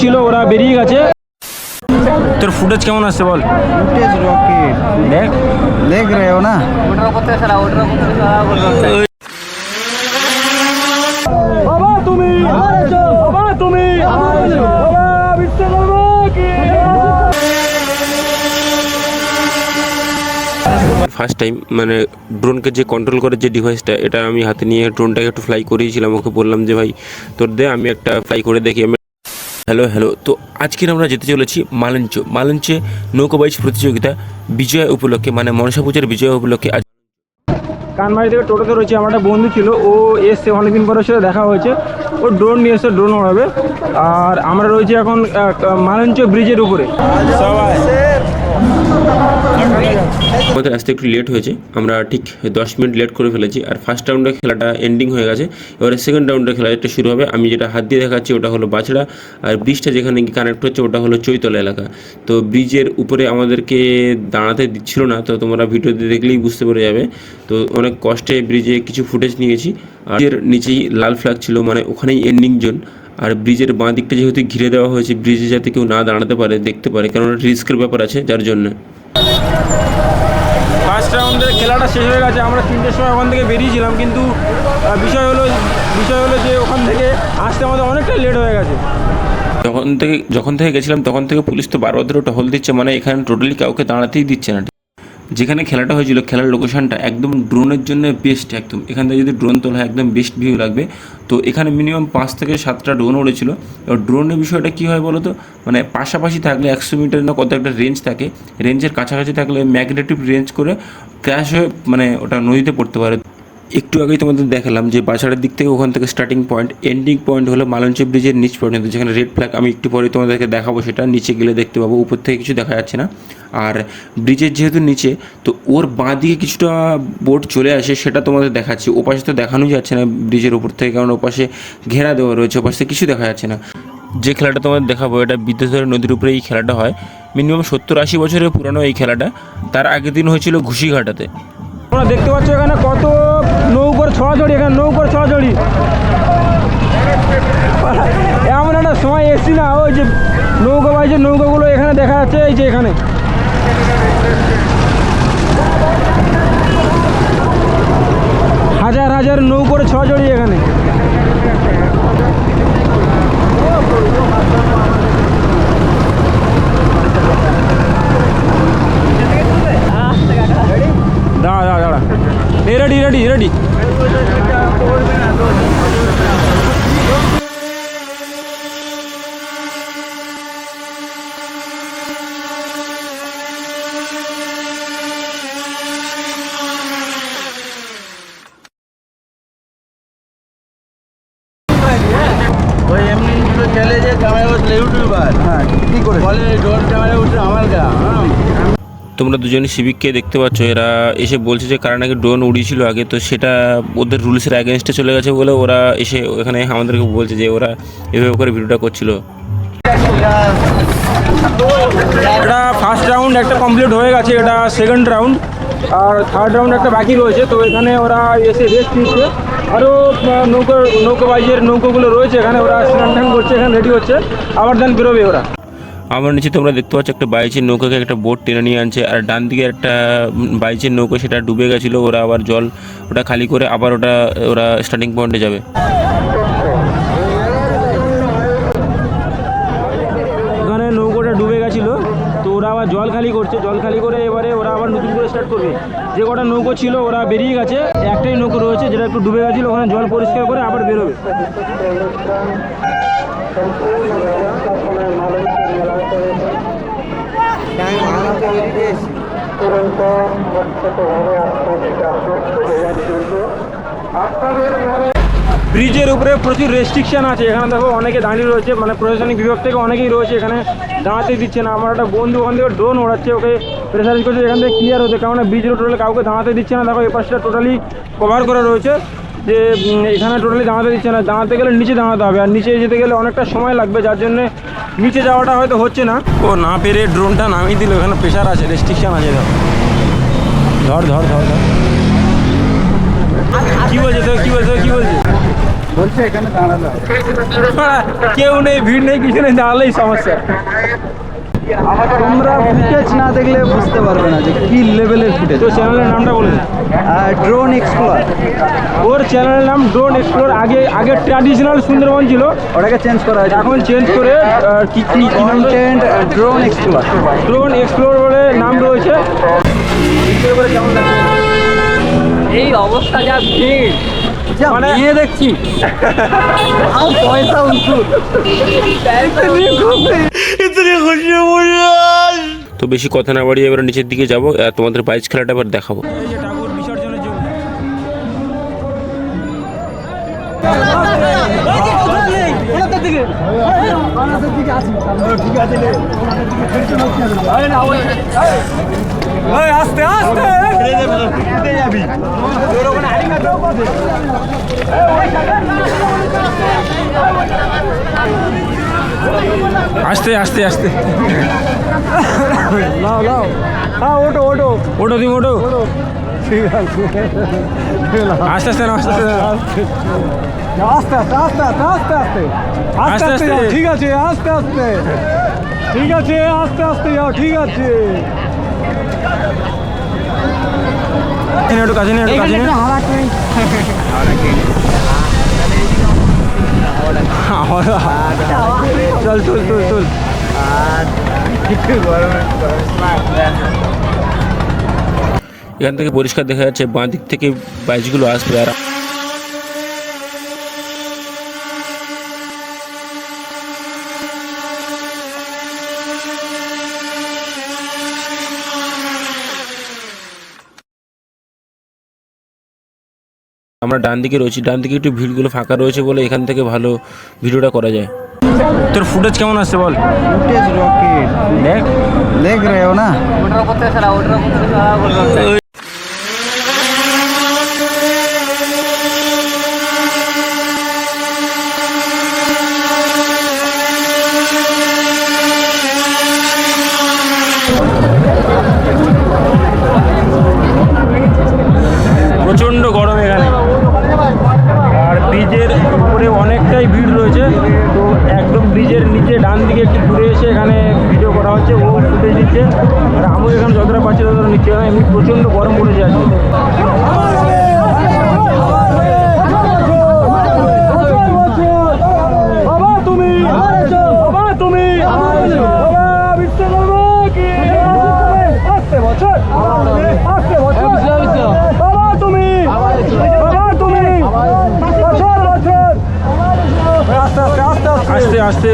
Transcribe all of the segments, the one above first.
ছিল ওরা বেরিয়ে গেছে। তোর ফুটেজ কেমন আসছে বল? ফুটেজ রকি দেখ। দেখ রে ও না। বাবা তুমি! বাবা তুমি! ফার্স্ট টাইম মানে ড্রোনকে যে কন্ট্রোল করে যে ডিভাইসটা এটা আমি হাতে নিয়ে ড্রোনটাকে একটু ফ্লাই করিয়েছিলাম ওকে বললাম যে ভাই তোর দে আমি একটা ফ্লাই করে দেখি। আমি হ্যালো হ্যালো তো আজকে আমরা যেতে চলেছি মালঞ্চ। মালঞ্চে নৌকাবাইজ প্রতিযোগিতা বিজয় উপলক্ষে মানে মনসা পূজার বিজয় উপলক্ষে আজ কানমারি থেকে টোটোতে রয়েছে আমার একটা বন্ধু ছিল। ও এসছে অনেকদিন পরে সাথে দেখা হয়েছে। ও ড্রোন নিয়ে এসে ড্রোন ওড়াবে। আর আমরা রয়েছি এখন মালঞ্চ ব্রিজের উপরে। সবাই। আমাদের আসতে একটু লেট হয়েছে। আমরা ঠিক দশ মিনিট লেট করে ফেলেছি আর ফার্স্ট রাউন্ডের খেলাটা এন্ডিং হয়ে গেছে। এবারে সেকেন্ড রাউন্ডের খেলা যেটা শুরু হবে। আমি যেটা হাত দিয়ে দেখাচ্ছি ওটা হলো বাছড়া আর ব্রিজটা যেখানে গিয়ে কানেক্ট হচ্ছে ওটা হলো চৈতলা এলাকা। তো ব্রিজের উপরে আমাদেরকে দাঁড়াতে দিচ্ছিল না, তো তোমরা ভিডিওতে দেখলেই বুঝতে পেরে যাবে। তো অনেক কষ্টে ব্রিজে কিছু ফুটেজ নিয়েছি। আর নিচেই লাল ফ্ল্যাগ ছিল মানে ওখানেই এন্ডিং জোন আর ব্রিজের বাঁ দিকটা যেহেতু ঘিরে দেওয়া হয়েছে ব্রিজে যাতে কেউ না দাঁড়াতে পারে দেখতে পারে কারণ রিস্কের ব্যাপার আছে যার জন্য। ফার্স্ট রাউন্ডের খেলাটা শেষ হয়ে গেছে আমরা তিনটের সময় ওখান থেকে বেরিয়েছিলাম কিন্তু বিষয় হলো বিষয় হলো যে ওখান থেকে আসতে আমাদের অনেকটা লেট হয়ে গেছে। যখন থেকে যখন থেকে গেছিলাম তখন থেকে পুলিশ তো বারবার ধরে টহল দিচ্ছে মানে এখানে টোটালি কাউকে দাঁড়াতেই দিচ্ছে না যেখানে খেলাটা হয়েছিল, খেলার লোকেশনটা একদম ড্রোনের জন্য বেস্ট একদম। এখান থেকে যদি ড্রোন তোলা হয়, একদম বেস্ট ভিউ লাগবে। তো এখানে মিনিমাম পাঁচ থেকে সাতটা ড্রোন উড়েছিল। এবার ড্রোনের বিষয়টা কী হয় বলো তো মানে পাশাপাশি থাকলে একশো মিটার না কত একটা রেঞ্জ থাকে। রেঞ্জের কাছাকাছি থাকলে ম্যাগনেটিভ রেঞ্জ করে ক্র্যাশ হয়ে মানে ওটা নদীতে পড়তে পারে। একটু আগেই তোমাদের দেখালাম যে বাছাড়ের দিক থেকে ওখান থেকে স্টার্টিং পয়েন্ট এন্ডিং পয়েন্ট হলো মালঞ্চ ব্রিজের নিচ পর্যন্ত, যেখানে রেড ফ্ল্যাগ আমি একটু পরে তোমাদেরকে দেখাবো সেটা। নিচে গেলে দেখতে পাবো, উপর থেকে কিছু দেখা যাচ্ছে না। আর ব্রিজের যেহেতু নিচে, তো ওর বাঁ দিকে কিছুটা বোট চলে আসে, সেটা তোমাদের দেখাচ্ছি। ওপাশে তো দেখানোই যাচ্ছে না ব্রিজের উপর থেকে, কারণ ওপাশে ঘেরা দেওয়া রয়েছে, ওপাশে কিছু দেখা যাচ্ছে না। যে খেলাটা তোমাদের দেখাবো, এটা বিদ্যাধর নদীর উপরে এই খেলাটা হয়। মিনিমাম সত্তর আশি বছরের পুরনো এই খেলাটা। তার আগের দিন হয়েছিল ঘুষিঘাটাতে। তোমরা দেখতে পাচ্ছ এখানে কত নৌকোর ছড়াছড়ি এখানে নৌকোর ছড়াছড়ি এমন একটা সময় এসছি না, ওই যে নৌকা বাইছে নৌকাগুলো এখানে দেখা যাচ্ছে, এই যে এখানে। হাজার হাজার নৌকোর ছড়াছড়ি এখানে দাঁড়া দাঁড়া দাঁড়া এই রেডি রেডি রেডি ওই এমনি দুটো চলে যে ক্যামেরা উঠলে ইউটিউবার। হ্যাঁ কি করে বলে ড্রোন ক্যামেরা উঠলে আমার গা হ্যাঁ। তোমরা দুজনে সিভিককে দেখতে পাচ্ছ? এরা এসে বলছে যে কারণ আগে ড্রোন উড়িয়েছিল আগে তো সেটা ওদের রুলসের অ্যাগেনস্টে চলে গেছে বলে ওরা এসে এখানে আমাদেরকে বলছে যে ওরা এভাবে করে ভিডিওটা করছিল। এটা ফার্স্ট রাউন্ড একটা কমপ্লিট হয়ে গেছে এটা সেকেন্ড রাউন্ড আর থার্ড রাউন্ড একটা বাকি রয়েছে তো এখানে ওরা এসে রেস্ট নিচ্ছে। আরও নৌকা নৌকো নৌকো বাইজের নৌকোগুলো রয়েছে, এখানে ওরা স্নান টান করছে, এখানে রেডি হচ্ছে। আবার দেন বেরোবে ওরা। আমার নিচে তোমরা দেখতে পাচ্ছ একটা বাইচের নৌকাকে একটা বোট টেনে নিয়ে আনছে, আর ডান দিকে একটা বাইচের নৌকো সেটা ডুবে গেছিল, ওরা আবার জল ওটা খালি করে আবার ওটা, ওরা স্টার্টিং পয়েন্টে যাবে ওখানে নৌকোটা ডুবে গেছিল তো ওরা আবার জল খালি করছে, জল খালি করে এবারে ওরা আবার নতুন করে স্টার্ট করবে। যে কটা নৌকো ছিল, ওরা বেরিয়ে গেছে, একটাই নৌকো রয়েছে যেটা একটু ডুবে গেছিল, ওখানে জল পরিষ্কার করে আবার বেরোবে। ব্রিজের উপরে প্রচুর রেস্ট্রিকশন আছে। এখানে দেখো অনেকে দাঁড়িয়ে রয়েছে মানে প্রশাসনিক বিভাগ থেকে অনেকেই রয়েছে এখানে দাঁড়াতে দিচ্ছে না। আমার একটা বন্ধু ওখান থেকে ড্রোন ওড়াচ্ছে, ওকে প্রেসারিজ করছে, এখান থেকে ক্লিয়ার হচ্ছে। কারণ ব্রিজ রোড কাউকে দাঁড়াতে দিচ্ছে না। দেখো এই পাশটা টোটালি কভার করা রয়েছে যে এখানে টোটালি দাঁড়াতে দিচ্ছে না। দাঁড়াতে গেলে নিচে দাঁড়াতে হবে। আর নিচে যেতে গেলে অনেকটা সময় লাগবে, যার জন্য নিচে যাওয়াটা হয়তো হচ্ছে না। ও না পেরে ড্রোনটা নামিয়ে দিল, এখানে প্রেশার আছে রেস্ট্রিকশান আছে ধর ধর ধর ধর। কি বলছে তো কি বলছে কি বলছে? বলছে এখানে দাঁড়াল কেউ নেই ভিড় নেই কিছু নেই দাঁড়ালেই সমস্যা। তোমরা ফুটেজ না দেখলে বুঝতে পারবে না যে কি লেভেলের ফুটেজ তো চ্যানেলের নামটা বলে। ড্রোন এক্সপ্লোর ওর চ্যানেলের নাম ড্রোন এক্সপ্লোর আগে আগে ট্র্যাডিশনাল সুন্দরবন ছিল। ওটাকে চেঞ্জ করা হয়েছে। এখন চেঞ্জ করে কি কি content drone explore drone explore বলে নাম রয়েছে। এই অবস্থা যা ভিড়। মানে দেখছি। পয়সা তো বেশি কথা না বাড়িয়ে এবার নিচের দিকে যাব আর তোমাদের বাইচ খেলাটা এবার দেখাবো। দিকে। বানাসের দিকে আছি ঠিক আছে যাবি আস্তে আস্তে আস্তে। লাও লাও। হ্যাঁ ওটো ওটো ওটো দিম ওটো ঠিক আছে আস্তে আস্তে আস্তে আস্তে আস্তে আস্তে আস্তে আস্তে আস্তে আস্তে। ঠিক আছে আস্তে আস্তে ঠিক আছে আস্তে আস্তে যাও ঠিক আছে একটু কাছে নে, একটু কাছে নে। হাওয়া। চল চল চল চল এখান থেকে পরিষ্কার দেখা যাচ্ছে বাঁ দিক থেকে বাইচগুলো আসবে আর আমরা ডান দিকে রয়েছি। ডান দিকে একটু ভিড়গুলো ফাঁকা রয়েছে বলে এখান থেকে ভালো ভিডিওটা করা যায়। তোর ফুটেজ কেমন আসছে বল? ফুটেজ রকেট দেখ। দেখ রে না? ভোল্টেজ দিচ্ছে। আর আমুল এখানে যতটা পাচ্ছি ততটা নিচ্ছে। না এমনি প্রচণ্ড গরম পড়েছে আজকে। আস্তে আস্তে।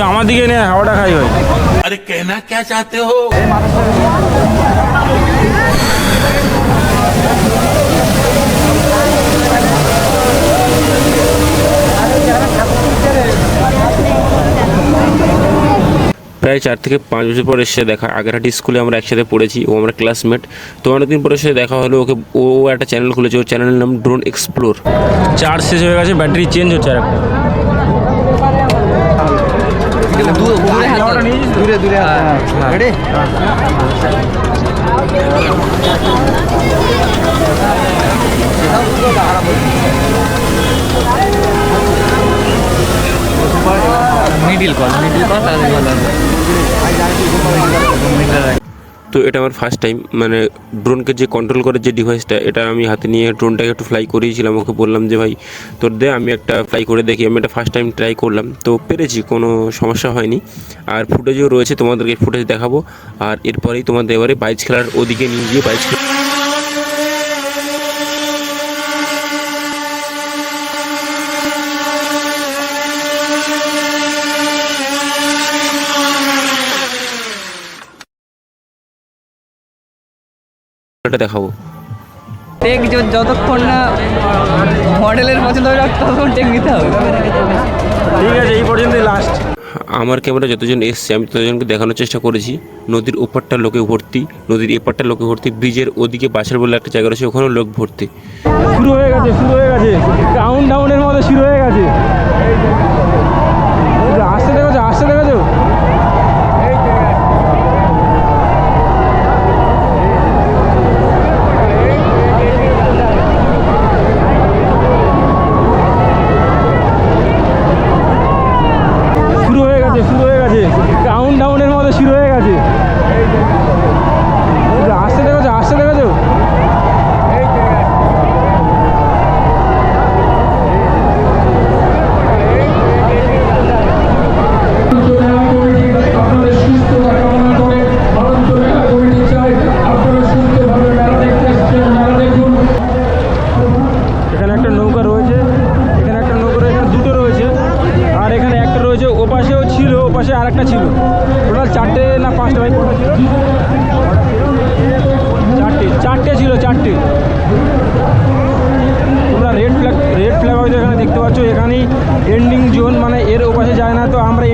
हमारे नहीं है हवाटा खाई अरे कहना क्या चाहते हो? প্রায় চার থেকে পাঁচ বছর পর এসে দেখা। আগেরহাটি স্কুলে আমরা একসাথে পড়েছি ও আমরা ক্লাসমেট তো অনেকদিন পরে এসে দেখা হলো ওকে ও একটা চ্যানেল খুলেছে ওর চ্যানেলের নাম ড্রোন এক্সপ্লোর চার্জ শেষ হয়ে গেছে ব্যাটারি চেঞ্জ হচ্ছে আর একটা। দূরে দূরে ready middle call middle call তাহলে ভালো হবে তো এটা আমার ফার্স্ট টাইম মানে ড্রোনকে যে কন্ট্রোল করে যে ডিভাইসটা এটা আমি হাতে নিয়ে ড্রোনটাকে একটু ফ্লাই করিয়েছিলাম, ওকে বললাম যে, ভাই, তোর দে, আমি একটা ফ্লাই করে দেখি। আমি এটা ফার্স্ট টাইম ট্রাই করলাম, তো পেরেছি, কোনো সমস্যা হয়নি। আর ফুটেজও রয়েছে, তোমাদেরকে ফুটেজ দেখাবো। আর এরপরেই তোমাদের এবারে বাইচ খেলার ওদিকে নিয়ে গিয়ে বাইচ খেলা খেলাটা দেখাবো। টেক য- যতক্ষণ না মডেলের পছন্দ হবে ততক্ষণ টেক নিতে হবে। ঠিক আছে এই পর্যন্তই লাস্ট আমার ক্যামেরা যতজন এসছে আমি ততজনকে দেখানোর চেষ্টা করেছি। নদীর ওপারটা লোকে ভর্তি নদীর এপারটা লোকে ভর্তি ব্রিজের ওদিকে বাসার বলে একটা জায়গা রয়েছে ওখানেও লোক ভর্তি। শুরু হয়ে গেছে শুরু হয়ে গেছে। কাউন্ট ডাউনের মতো শুরু হয়ে গেছে কাউন্ট ডাউনের মতো শুরু হয়ে গেছে একটু আসতে দেখেছ আসতে দেখেছ এখানে একটা নৌকা রয়েছে এখানে একটা নৌকা রয়েছে এখানে দুটো রয়েছে আর এখানে একটা রয়েছে ও পাশেও ছিল ও পাশে আর একটা ছিল টোটাল চারটে না পাঁচটা ভাই কটা ছিল? চারটে চারটে ছিল চারটে তোমরা রেড ফ্ল্যাগ রেড ফ্ল্যাগ হয়তো এখানে এখানেই এন্ডিং জোন মানে এর ওপাশে যায় না তো আমরা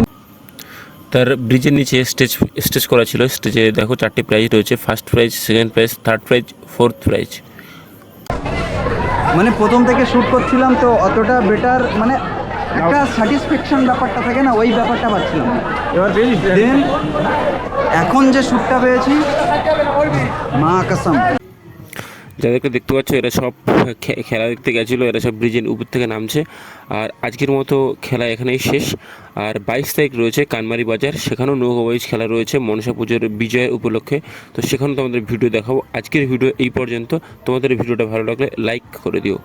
তার ব্রিজের নিচে স্টেজ স্টেজ করা ছিল। স্টেজে দেখো চারটি প্রাইজ রয়েছে। First prize second prize third prize fourth prize মানে প্রথম থেকে শ্যুট করছিলাম তো অতটা বেটার মানে একটা স্যাটিসফ্যাকশন ব্যাপারটা থাকে না ওই ব্যাপারটা পাচ্ছিলাম। এবার দেন এখন যে শ্যুটটা পেয়েছি মা কসম। যাদেরকে দেখতে পাচ্ছ, এরা সব খেলা দেখতে গেছিল, এরা সব ব্রিজের উপর থেকে নামছে। আর আজকের মতো খেলা এখানেই শেষ। আর বাইশ তারিখ রয়েছে কানমারি বাজার, সেখানেও নৌকা বাইশ খেলা রয়েছে মনসা পুজোর বিজয়ের উপলক্ষে। তো সেখানেও তোমাদের ভিডিও দেখাবো। আজকের ভিডিও এই পর্যন্ত। তোমাদের ভিডিওটা ভালো লাগলে লাইক করে দিও।